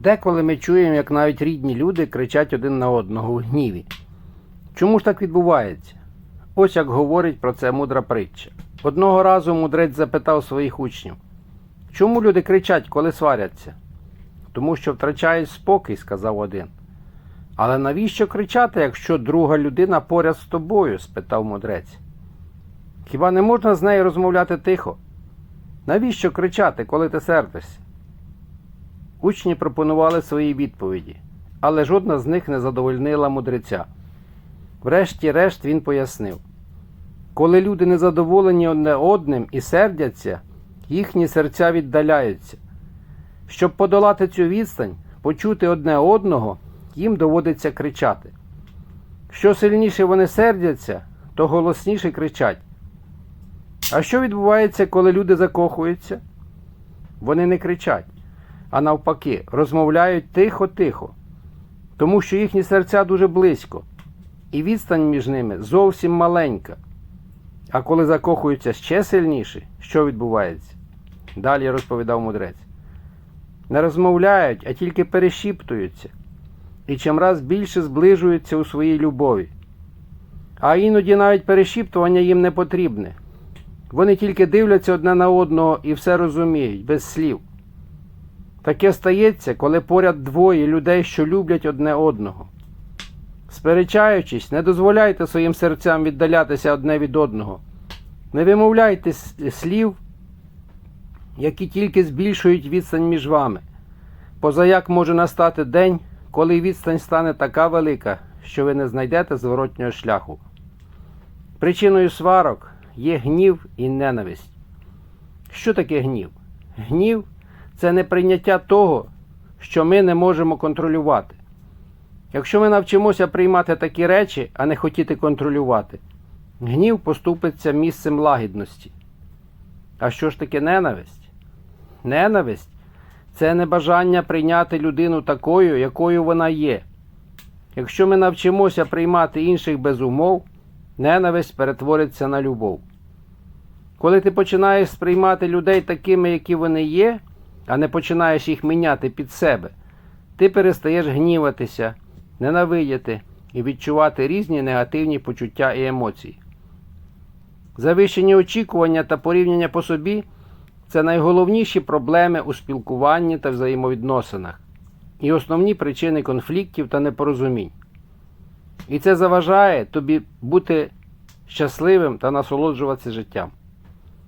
Деколи ми чуємо, як навіть рідні люди кричать один на одного у гніві. Чому ж так відбувається? Ось як говорить про це мудра притча. Одного разу мудрець запитав своїх учнів, чому люди кричать, коли сваряться? Тому що втрачають спокій, сказав один. Але навіщо кричати, якщо друга людина поряд з тобою? спитав мудрець. Хіба не можна з нею розмовляти тихо? Навіщо кричати, коли ти сердишся? Учні пропонували свої відповіді, але жодна з них не задовольнила мудреця. Врешті-решт він пояснив: коли люди незадоволені одне одним і сердяться, їхні серця віддаляються. Щоб подолати цю відстань, почути одне одного, їм доводиться кричати. Що сильніше вони сердяться, то голосніше кричать. А що відбувається, коли люди закохуються? Вони не кричать, а навпаки, розмовляють тихо-тихо, тому що їхні серця дуже близько, і відстань між ними зовсім маленька. А коли закохуються ще сильніше, що відбувається? Далі розповідав мудрець. Не розмовляють, а тільки перешіптуються, і чимраз більше зближуються у своїй любові. А іноді навіть перешіптування їм не потрібне. Вони тільки дивляться одне на одного і все розуміють, без слів. Таке стається, коли поряд двоє людей, що люблять одне одного. Сперечаючись, не дозволяйте своїм серцям віддалятися одне від одного. Не вимовляйте слів, які тільки збільшують відстань між вами. Позаяк може настати день, коли відстань стане така велика, що ви не знайдете зворотнього шляху. Причиною сварок є гнів і ненависть. Що таке гнів? Гнів це неприйняття того, що ми не можемо контролювати. Якщо ми навчимося приймати такі речі, а не хотіти контролювати, гнів поступиться місцем лагідності. А що ж таке ненависть? Ненависть це небажання прийняти людину такою, якою вона є. Якщо ми навчимося приймати інших без умов, ненависть перетвориться на любов. Коли ти починаєш сприймати людей такими, які вони є, а не починаєш їх міняти під себе, ти перестаєш гніватися, ненавидіти і відчувати різні негативні почуття і емоції. Завищені очікування та порівняння по собі це найголовніші проблеми у спілкуванні та взаємовідносинах і основні причини конфліктів та непорозумінь. І це заважає тобі бути щасливим та насолоджуватися життям.